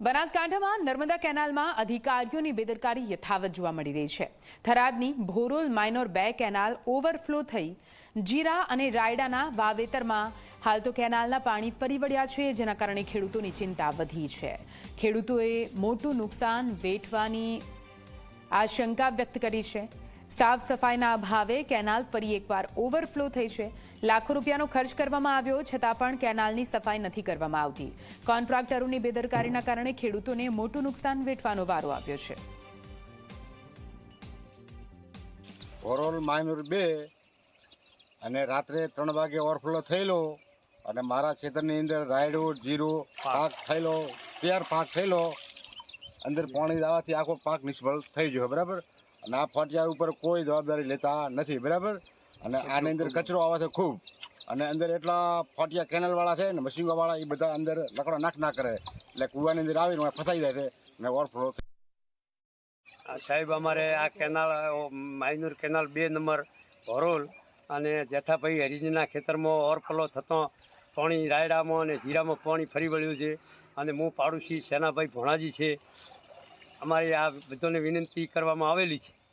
બનાસકાંઠામાં નર્મદા કેનાલમાં અધિકારીઓની બેદરકારી યથાવત જોવા મળી રહી છે. થરાદની ભોરોલ માઇનોર બે કેનાલ ઓવરફ્લો થઈ જીરા અને રાયડાના વાવેતરમાં હાલ તો કેનાલના પાણી ફરી વળ્યા છે, જેના કારણે ખેડૂતોની ચિંતા વધી છે. ખેડૂતોએ મોટું નુકસાન વેઠવાની આશંકા વ્યક્ત કરી છે. સાફ સફાઈના અભાવે કેનાલ ફરી એકવાર ઓવરફ્લો થઈ છે. લાખો રૂપિયાનો ખર્ચ કરવામાં આવ્યો, છતાં પણ કેનાલની સફાઈ નથી કરવામાં આવતી. કોન્ટ્રાક્ટરોની બેદરકારીના કારણે ખેડૂતોને મોટું નુકસાન વેઠવાનો વારો આવ્યો છે. ઓરોલ માઇનોર બે અને રાત્રે ત્રણ વાગે ઓવરફ્લો થયેલો અને મારા ખેતરની અંદર રાયડો, જીરો, પાક થયેલો તૈયાર પાક થયેલો. અંદર પાણી દાવાથી આખો પાક નિષ્ફળ થઈ ગયો, બરાબર? અને આ ફટિયા ઉપર કોઈ જવાબદારી લેતા નથી બરાબર? અને આની અંદર કચરો આવે છે ખૂબ. અને અંદર એટલા ફટિયા કેનલવાળા છે ને મશીનવાળા એ બધા અંદર લકડો નાખ ના કરે. એટલે કૂવાની અંદર આવીને ફસાઈ જાય છે ને ઓવરફ્લો સાહેબ અમારે આ કેનાલ માઇનોર કેનાલ બે નંબર ભરોલ અને જેઠાભાઈ હરિજીના ખેતરમાં ઓવરફ્લો થતો પાણી રાયડામાં અને જીરામાં પાણી ફરી વળ્યું છે. અને હું પાડોશી સેનાભાઈ ભોણાજી છે. અમારી આ બધાને વિનંતી કરવામાં આવેલી છે.